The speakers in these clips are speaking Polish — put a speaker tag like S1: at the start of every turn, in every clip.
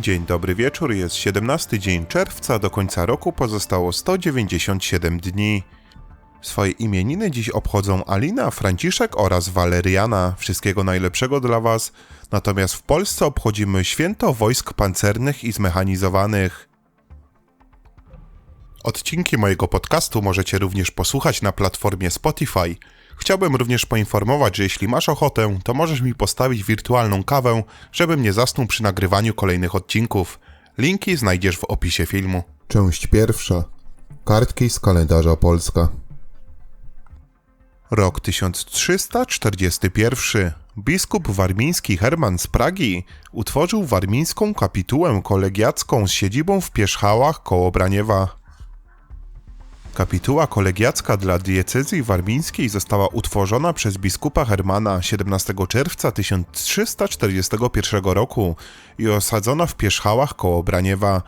S1: Dzień dobry wieczór, jest 17 dzień czerwca, do końca roku pozostało 197 dni. Swoje imieniny dziś obchodzą Alina, Franciszek oraz Waleriana. Wszystkiego najlepszego dla Was. Natomiast w Polsce obchodzimy święto wojsk pancernych i zmechanizowanych. Odcinki mojego podcastu możecie również posłuchać na platformie Spotify. Chciałbym również poinformować, że jeśli masz ochotę, to możesz mi postawić wirtualną kawę, żebym nie zasnął przy nagrywaniu kolejnych odcinków. Linki znajdziesz w opisie filmu.
S2: Część pierwsza. Kartki z kalendarza Polska.
S1: Rok 1341. Biskup warmiński Herman z Pragi utworzył warmińską kapitułę kolegiacką z siedzibą w Pierzchałach koło Braniewa. Kapituła kolegiacka dla diecezji warmińskiej została utworzona przez biskupa Hermana 17 czerwca 1341 roku i osadzona w Pierzchałach koło Braniewa.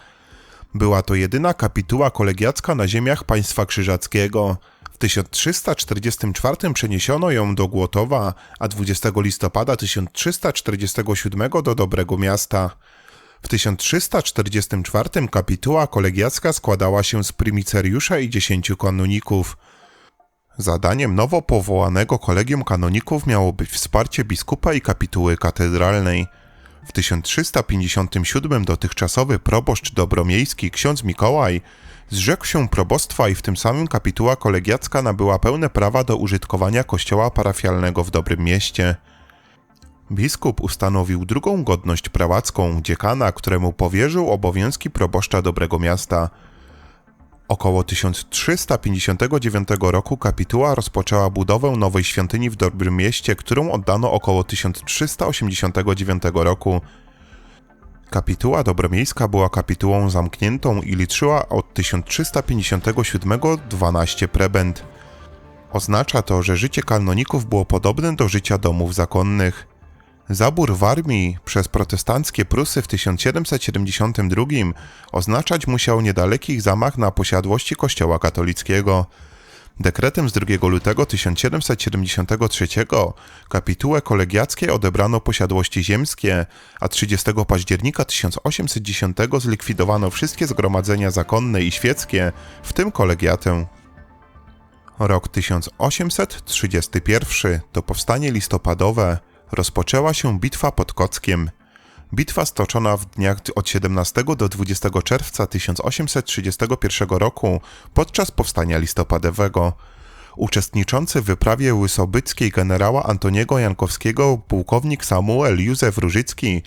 S1: Była to jedyna kapituła kolegiacka na ziemiach państwa krzyżackiego. W 1344 przeniesiono ją do Głotowa, a 20 listopada 1347 do Dobrego Miasta. W 1344 kapituła kolegiacka składała się z prymiceriusza i dziesięciu kanoników. Zadaniem nowo powołanego kolegium kanoników miało być wsparcie biskupa i kapituły katedralnej. W 1357 dotychczasowy proboszcz dobromiejski ksiądz Mikołaj zrzekł się probostwa i w tym samym kapituła kolegiacka nabyła pełne prawa do użytkowania kościoła parafialnego w Dobrym Mieście. Biskup ustanowił drugą godność prałacką dziekana, któremu powierzył obowiązki proboszcza Dobrego Miasta. Około 1359 roku kapituła rozpoczęła budowę nowej świątyni w Dobrym Mieście, którą oddano około 1389 roku. Kapituła Dobromiejska była kapitułą zamkniętą i liczyła od 1357 12 prebend. Oznacza to, że życie kanoników było podobne do życia domów zakonnych. Zabór w armii przez protestanckie Prusy w 1772 oznaczać musiał niedalekich zamach na posiadłości kościoła katolickiego. Dekretem z 2 lutego 1773 kapitułę kolegiackiej odebrano posiadłości ziemskie, a 30 października 1810 zlikwidowano wszystkie zgromadzenia zakonne i świeckie, w tym kolegiatę. Rok 1831 to powstanie listopadowe, rozpoczęła się bitwa pod Kockiem. Bitwa stoczona w dniach od 17 do 20 czerwca 1831 roku podczas powstania listopadowego. Uczestniczący w wyprawie łysobyckiej generała Antoniego Jankowskiego pułkownik Samuel Józef Różycki,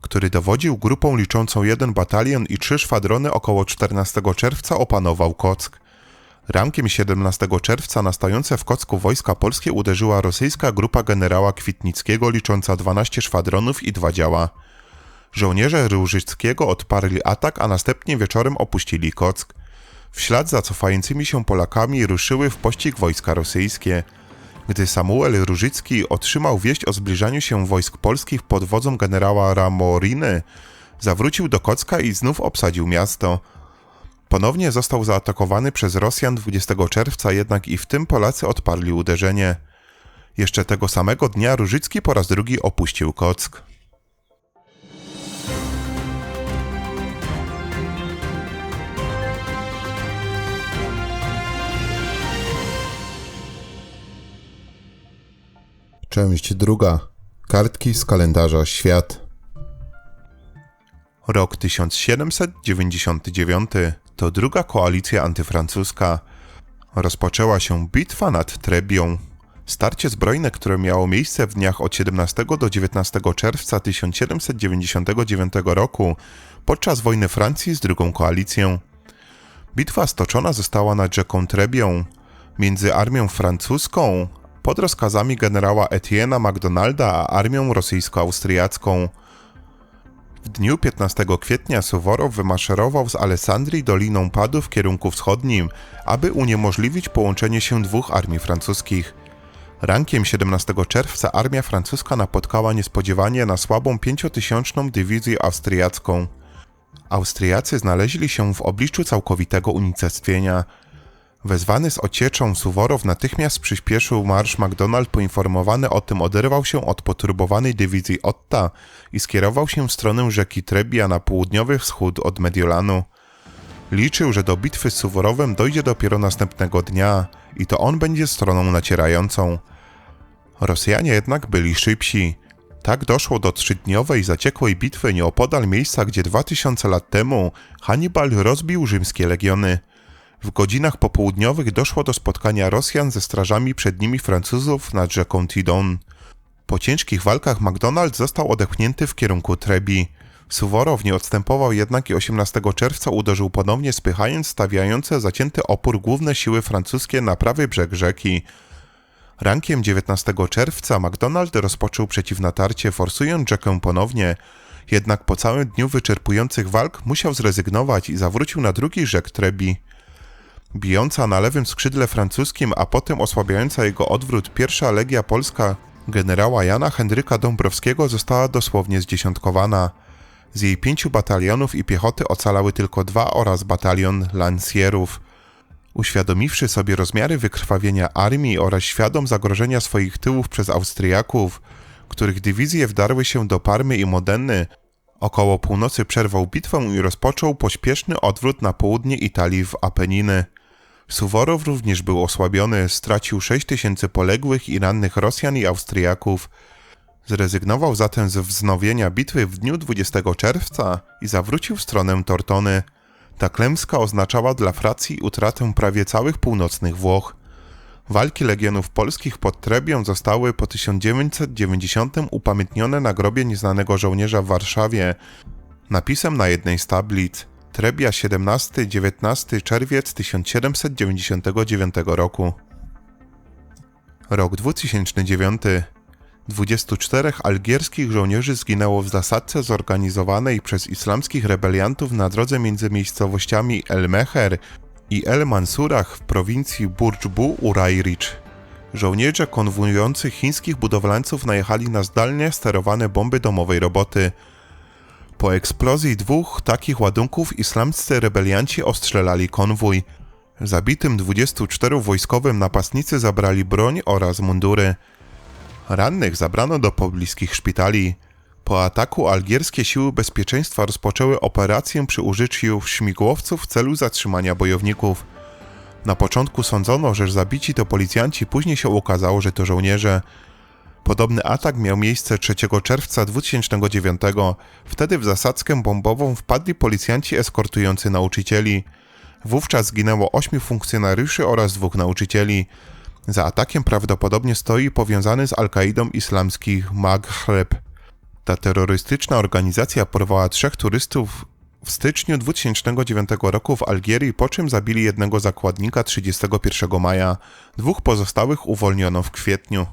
S1: który dowodził grupą liczącą jeden batalion i trzy szwadrony około 14 czerwca opanował Kock. Rankiem 17 czerwca na stojące w Kocku wojska polskie uderzyła rosyjska grupa generała Kwitnickiego licząca 12 szwadronów i dwa działa. Żołnierze Różyckiego odparli atak, a następnie wieczorem opuścili Kock. W ślad za cofającymi się Polakami ruszyły w pościg wojska rosyjskie. Gdy Samuel Różycki otrzymał wieść o zbliżaniu się wojsk polskich pod wodzą generała Ramoriny, zawrócił do Kocka i znów obsadził miasto – Ponownie został zaatakowany przez Rosjan 20 czerwca, jednak i w tym Polacy odparli uderzenie. Jeszcze tego samego dnia Różycki po raz drugi opuścił Kock.
S2: Część druga. Kartki z kalendarza Świat.
S1: Rok 1799 to druga koalicja antyfrancuska. Rozpoczęła się bitwa nad Trebią. Starcie zbrojne, które miało miejsce w dniach od 17 do 19 czerwca 1799 roku podczas wojny Francji z drugą koalicją. Bitwa stoczona została nad rzeką Trebią między armią francuską pod rozkazami generała Etienne'a MacDonalda a armią rosyjsko-austriacką. W dniu 15 kwietnia Suworow wymaszerował z Alessandrii doliną Padu w kierunku wschodnim, aby uniemożliwić połączenie się dwóch armii francuskich. Rankiem 17 czerwca armia francuska napotkała niespodziewanie na słabą pięciotysięczną dywizję austriacką. Austriacy znaleźli się w obliczu całkowitego unicestwienia. Wezwany z ocieczą Suworow natychmiast przyspieszył marsz. MacDonald poinformowany o tym oderwał się od poturbowanej dywizji Otta i skierował się w stronę rzeki Trebia na południowy wschód od Mediolanu. Liczył, że do bitwy z Suworowem dojdzie dopiero następnego dnia i to on będzie stroną nacierającą. Rosjanie jednak byli szybsi. Tak doszło do trzydniowej, zaciekłej bitwy nieopodal miejsca, gdzie 2000 lat temu Hannibal rozbił rzymskie legiony. W godzinach popołudniowych doszło do spotkania Rosjan ze strażami przed nimi Francuzów nad rzeką Tidon. Po ciężkich walkach MacDonald został odepchnięty w kierunku Trebi. Suworow nie odstępował jednak i 18 czerwca uderzył ponownie, spychając stawiające zacięty opór główne siły francuskie na prawy brzeg rzeki. Rankiem 19 czerwca MacDonald rozpoczął przeciwnatarcie, forsując rzekę ponownie, jednak po całym dniu wyczerpujących walk musiał zrezygnować i zawrócił na drugi rzek Trebi. Bijąca na lewym skrzydle francuskim, a potem osłabiająca jego odwrót pierwsza legia polska generała Jana Henryka Dąbrowskiego została dosłownie zdziesiątkowana. Z jej pięciu batalionów i piechoty ocalały tylko dwa oraz batalion lancierów. Uświadomiwszy sobie rozmiary wykrwawienia armii oraz świadom zagrożenia swoich tyłów przez Austriaków, których dywizje wdarły się do Parmy i Modenny, około północy przerwał bitwę i rozpoczął pośpieszny odwrót na południe Italii w Apeniny. Suworow również był osłabiony, stracił 6 tysięcy poległych i rannych Rosjan i Austriaków. Zrezygnował zatem z wznowienia bitwy w dniu 20 czerwca i zawrócił w stronę Tortony. Ta klęska oznaczała dla Fracji utratę prawie całych północnych Włoch. Walki legionów polskich pod Trebią zostały po 1990 upamiętnione na grobie nieznanego żołnierza w Warszawie. Napisem na jednej z tablic Trebia 17-19 czerwiec 1799 roku. Rok 2009. 24 algierskich żołnierzy zginęło w zasadce zorganizowanej przez islamskich rebeliantów na drodze między miejscowościami El Meher i El Mansurach w prowincji Burj-Bu Urairicz. Żołnierze konwujący chińskich budowlańców najechali na zdalnie sterowane bomby domowej roboty. Po eksplozji dwóch takich ładunków islamscy rebelianci ostrzelali konwój. Zabitym 24 wojskowym napastnicy zabrali broń oraz mundury. Rannych zabrano do pobliskich szpitali. Po ataku algierskie siły bezpieczeństwa rozpoczęły operację przy użyciu śmigłowców w celu zatrzymania bojowników. Na początku sądzono, że zabici to policjanci, później się okazało, że to żołnierze. Podobny atak miał miejsce 3 czerwca 2009. Wtedy w zasadzkę bombową wpadli policjanci eskortujący nauczycieli. Wówczas zginęło ośmiu funkcjonariuszy oraz dwóch nauczycieli. Za atakiem prawdopodobnie stoi powiązany z Al-Kaidą islamski Maghreb. Ta terrorystyczna organizacja porwała trzech turystów w styczniu 2009 roku w Algierii, po czym zabili jednego zakładnika 31 maja. Dwóch pozostałych uwolniono w kwietniu.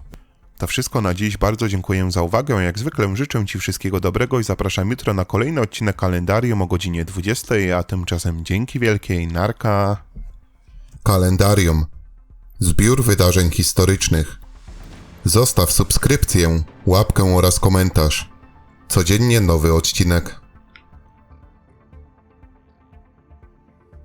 S1: To wszystko na dziś. Bardzo dziękuję za uwagę. Jak zwykle życzę Ci wszystkiego dobrego i zapraszam jutro na kolejny odcinek kalendarium o godzinie 20, a tymczasem dzięki wielkiej. Narka.
S2: Kalendarium. Zbiór wydarzeń historycznych. Zostaw subskrypcję, łapkę oraz komentarz. Codziennie nowy odcinek.